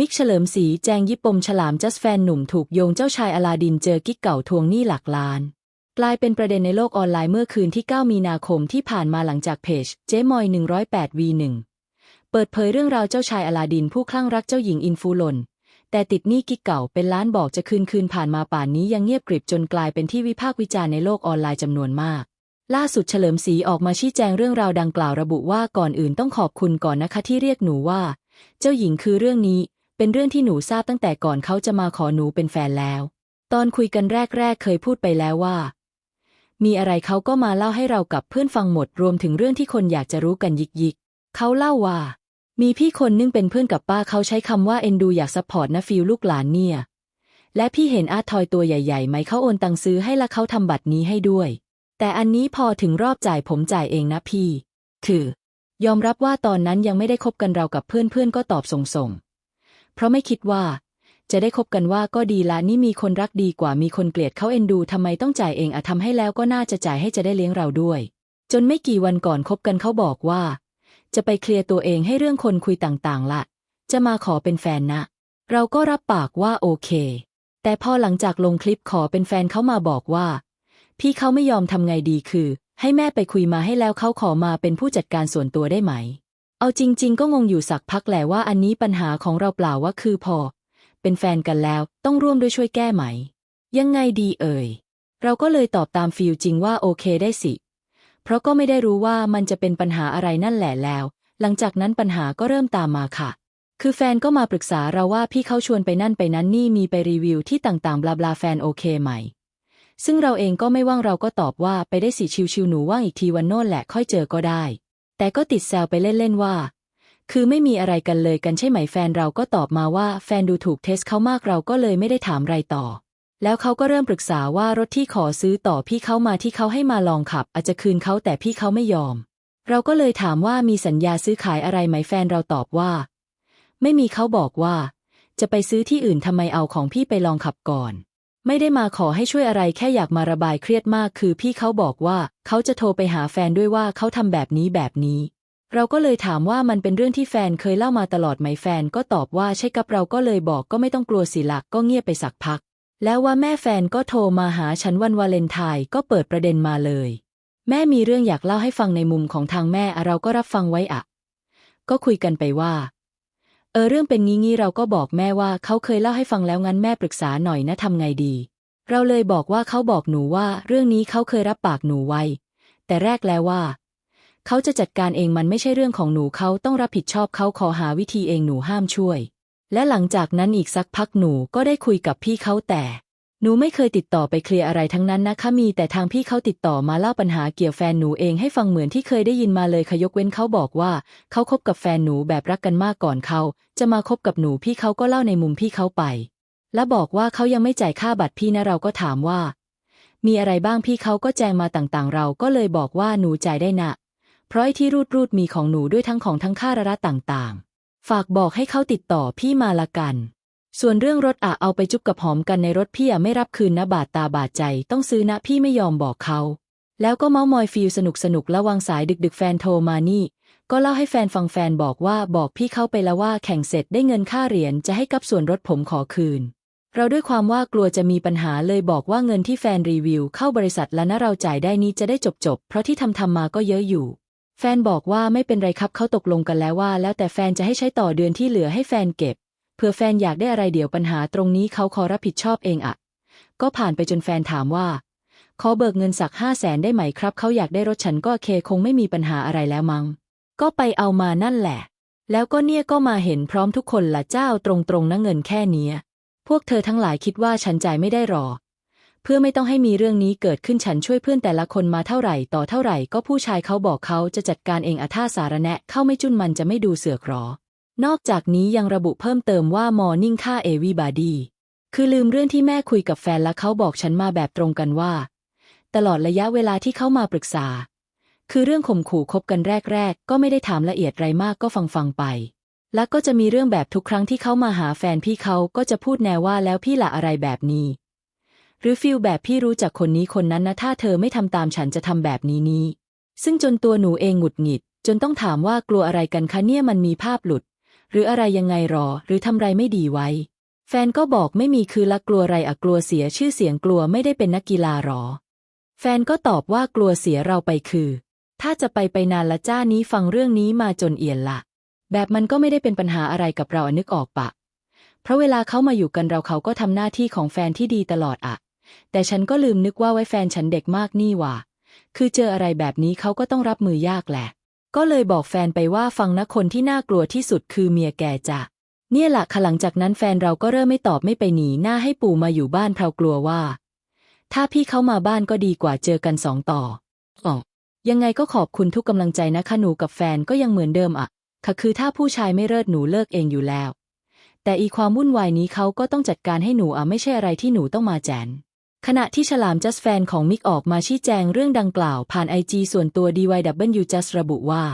มิกเฉลิมศรีแจงยิปปมฉลามจัสแฟนหนุ่มถูกโยงเจ้าชายอลาดินเจอกิ๊กเก่าทวงหนี้หลักล้าน กลายเป็นประเด็นในโลกออนไลน์เมื่อคืนที่ 9 มีนาคมที่ผ่านมาหลังจากเพจ เจ๊มอย 108 v 1เปิดเผยเรื่องราวเจ้าชายอลาดินผู้คลั่งรักเจ้าหญิงอินฟูลน แต่ติดหนี้กิ๊กเก่าเป็นล้านบอกจะคืนคืนผ่านมาป่านนี้ยังเงียบกริบจนกลายเป็นที่วิพากษ์วิจารณ์ในโลกออนไลน์จำนวนมากล่าสุดเฉลิมศรีออกมาชี้แจงเรื่องราวดังกล่าวระบุว่าก่อนอื่นต้องขอบคุณก่อนนะคะที่เรียกหนูว่า เจ้าหญิงคือเรื่องนี้ เป็นเรื่องที่หนูทราบตั้งแต่ก่อนเขาจะมาขอหนูเป็นแฟนแล้ว ตอนคุยกันแรก ๆ เคยพูดไปแล้วว่า มีอะไรเขาก็มาเล่าให้เรากับเพื่อนฟังหมดรวมถึงเรื่องที่คนอยากจะรู้กันยิกยิกเขาเล่าว่า มีพี่คนนึงเป็นเพื่อนกับป้าเขาใช้คำว่าเอ็นดูอยากซัพพอร์ตนะฟิลลูกหลานเนี่ย และพี่เห็นอาทอยตัวใหญ่ๆไหมเขาโอนตังซื้อให้ละเขาทำบัตรนี้ให้ด้วย แต่อันนี้พอถึงรอบจ่ายผมจ่ายเองนะพี่คือ ยอมรับว่าตอนนั้นยังไม่ได้คบกันเรากับเพื่อนๆก็ตอบส่งๆ เพราะไม่คิดว่า จะได้คบกันว่าก็ดีละนี่มีคนรักดีกว่ามีคนเกลียดเขาเอ็นดูทำไมต้องจ่ายเองอะทำให้แล้วก็น่าจะจ่ายให้จะได้เลี้ยงเราด้วย จนไม่กี่วันก่อนคบกันเขาบอกว่า จะไปเคลียร์ตัวเองให้เรื่องคนคุยต่างๆละจะมาขอเป็นแฟนนะ เราก็รับปากว่าโอเค แต่พอหลังจากลงคลิปขอเป็นแฟนเขามาบอกว่า พี่เขาไม่ยอมทำไงดีคือ ให้แม่ไปคุยมาให้แล้วเขาขอมาเป็นผู้จัดการส่วนตัวได้ไหม เอาจริง ๆ ก็งงอยู่สักพักแหละว่าอันนี้ปัญหาของเราเปล่าว่าคือพอ เป็นแฟนกันแล้วต้องร่วมด้วยช่วยแก้ไหม ยังไงดีเอ่ย เราก็เลยตอบตามฟีลจริงว่าโอเคได้สิ เพราะก็ไม่ได้รู้ว่ามันจะเป็นปัญหาอะไรนั่นแหละแล้ว หลังจากนั้นปัญหาก็เริ่มตามมาค่ะ คือแฟนก็มาปรึกษาเราว่าพี่เขาชวนไปนั่นไปนั้นนี่มีไปรีวิวที่ต่างๆบลาบลาแฟนโอเคไหมซึ่งเราเองก็ไม่ว่างเราก็ตอบว่าไปได้สิชิวๆหนูว่างอีกทีวันโน่นแหละค่อยเจอก็ได้ แต่ก็ติดแซวไปเล่นๆว่า คือไม่มีอะไรกันเลยกันใช่ไหมแฟนเราก็ตอบมาว่าแฟนดูถูกเทสเขามากเราก็เลยไม่ได้ถามไรต่อ แล้วเขาก็เริ่มปรึกษาว่ารถที่ขอซื้อต่อพี่เขามาที่เขาให้มาลองขับ อาจจะคืนเขาแต่พี่เขาไม่ยอม เราก็เลยถามว่ามีสัญญาซื้อขายอะไรไหมแฟนเราตอบว่า ไม่มีเขาบอกว่า จะไปซื้อที่อื่นทำไมเอาของพี่ไปลองขับก่อน ไม่ได้มาขอให้ช่วยอะไรแค่อยากมาระบายเครียดมาก คือพี่เขาบอกว่าเขาจะโทรไปหาแฟนด้วยว่าเขาทำแบบนี้แบบนี้ เราก็เลยถามว่ามันเป็นเรื่องที่แฟนเคยเล่ามาตลอดไหมแฟนก็ตอบว่าใช่กับเราก็เลยบอกก็ไม่ต้องกลัวสิลักก็เงียบไปสักพัก แล้วว่าแม่แฟนก็โทรมาหาฉันวันวาเลนไทน์ก็เปิดประเด็นมาเลย แม่มีเรื่องอยากเล่าให้ฟังในมุมของทางแม่เราก็รับฟังไว้อะก็คุยกันไปว่า เออเรื่องเป็นงี้งี้เราก็บอกแม่ว่าเขาเคยเล่าให้ฟังแล้วงั้นแม่ปรึกษาหน่อยนะทำไงดี เราเลยบอกว่าเขาบอกหนูว่า เรื่องนี้เขาเคยรับปากหนูไว้ แต่แรกแล้วว่า เขาจะจัดการเองมันไม่ใช่เรื่องของหนูเขาต้องรับผิดชอบเขาขอหาวิธีเองหนูห้ามช่วย และหลังจากนั้นอีกสักพักหนูก็ได้คุยกับพี่เขาแต่ หนูไม่เคยติดต่อไปเคลียร์อะไรทั้งนั้นนะคะมีแต่ทางพี่เขาติดต่อมาเล่าปัญหาเกี่ยวแฟนหนูเองให้ฟังเหมือนที่เคยได้ยินมาเลยค่ะยกเว้นเขาบอกว่า เขาคบกับแฟนหนูแบบรักกันมากก่อนเขา จะมาคบกับหนูพี่เขาก็เล่าในมุมพี่เขาไป และบอกว่าเขายังไม่จ่ายค่าบัตรพี่นะเราก็ถามว่า มีอะไรบ้างพี่เขาก็แจ้งมาต่างๆ เราก็เลยบอกว่าหนูจ่ายได้นะเพราะไอ้ที่รูดรูดมีของหนูด้วยทั้งของทั้งค่าระระต่างๆ ฝากบอกให้เขาติดต่อพี่มาละกัน ส่วนเรื่องรถอะเอาไปจุบกับหอมกันในรถพี่อะไม่รับคืนนะบาดตาบาดใจต้องซื้อนะพี่ไม่ยอมบอกเขา แล้วก็เมาส์มอยฟิลสนุกสนุกระววางสายดึกดึกแฟนโทรมานี่ ก็เล่าให้แฟนฟังแฟนบอกว่าบอกพี่เข้าไปแล้วว่าแข่งเสร็จได้เงินค่าเหรียญจะให้กับส่วนรถผมขอคืน เราด้วยความว่ากลัวจะมีปัญหาเลยบอกว่าเงินที่แฟนรีวิว เข้าบริษัทแล้วนะเราจ่ายได้นี้จะได้จบจบเพราะที่ทำทำมาก็เยอะอยู่แฟนบอกว่าไม่เป็นไรครับเขาตกลงกันแล้วว่า แล้วแต่แฟนจะให้ใช้ต่อเดือนที่เหลือให้แฟนเก็บ เผื่อแฟนอยากได้อะไรเดี๋ยวปัญหาตรงนี้เขาขอรับผิดชอบเองอะก็ผ่านไปจนแฟนถามว่า ขอเบิกเงินสักห้าแสนได้ไหมครับ เขาอยากได้รถฉันก็เคคงไม่มีปัญหาอะไรแล้วมัง้งก็ไปเอามานั่นแหละ แล้วก็เนี่ยก็มาเห็นพร้อมทุกคนละเจ้าตรงๆนะเงินแค่นี้พวกเธอทั้งหลายคิดว่าฉันจ่ายไม่ได้หรอ เพื่อไม่ต้องให้มีเรื่องนี้เกิดขึ้นฉันช่วยเพื่อนแต่ละคนมาเท่าไหร่ต่อเท่าไหร่ ก็ผู้ชายเขาบอกเขาจะจัดการเองอาท่าสารแนะเข้าไม่จุนมันจะไม่ดูเสือกหรอ นอกจากนี้ยังระบุเพิ่มเติมว่า Morning ค่า Everybody คือลืมเรื่องที่แม่คุยกับแฟนและเขาบอกฉันมาแบบตรงกันว่า ตลอดระยะเวลาที่เขามาปรึกษา คือเรื่องข่มขู่คบกันแรก ๆ ก็ไม่ได้ถามละเอียดไรมากก็ฟังฟังไป แล้วก็จะมีเรื่องแบบทุกครั้งที่เขามาหาแฟนพี่เขาก็จะพูดแนวว่าแล้วพี่ละอะไรแบบนี้ หรือฟิลแบบพี่รู้จักคนนี้คนนั้นนะถ้าเธอไม่ทำตามฉันจะทำแบบนี้นี้ ซึ่งจนตัวหนูเองหงุดหงิด จนต้องถามว่ากลัวอะไรกันคะเนี่ยมันมีภาพหลุด หรืออะไรยังไงหรอ หรือทำไรไม่ดีไว้ แฟนก็บอกไม่มีคือละกลัวไรอะกลัวเสียชื่อเสียงกลัวไม่ได้เป็นนักกีฬาหรอ แฟนก็ตอบว่ากลัวเสียเราไปคือ ถ้าจะไปไปนานละจ้านี้ฟังเรื่องนี้มาจนเอียนละแบบมันก็ไม่ได้เป็นปัญหาอะไรกับเราอะนึกออกปะ เพราะเวลาเขามาอยู่กันเราเขาก็ทำหน้าที่ของแฟนที่ดีตลอดอะแต่ฉันก็ลืมนึกว่าไว้แฟนฉันเด็กมากนี่ว่าคือเจออะไรแบบนี้เขาก็ต้องรับมือยากแหละ ก็เลยบอกแฟนไปว่าฟังนะคนที่น่ากลัวที่สุดคือเมียแกจะเนี่ยแหละค่ะหลังจากนั้นแฟนเราก็เริ่มไม่ตอบไม่ไปหนีหน้าให้ปู่มาอยู่บ้านเพรากลัวว่า ถ้าพี่เขามาบ้านก็ดีกว่าเจอกันสองต่ออ๋อยังไงก็ขอบคุณทุกกำลังใจนะคะหนูกับแฟนก็ยังเหมือนเดิมอะค่ะคือถ้าผู้ชายไม่เลิศหนูเลิกเองอยู่แล้ว แต่อีความวุ่นวายนี้เขาก็ต้องจัดการให้หนูอะไม่ใช่อะไรที่หนูต้องมาแจน ขณะที่ฉลามจัสแฟนของมิกออกมาชี้แจงเรื่องดังกล่าวผ่านไอจีส่วนตัว DYW Just ระบุว่า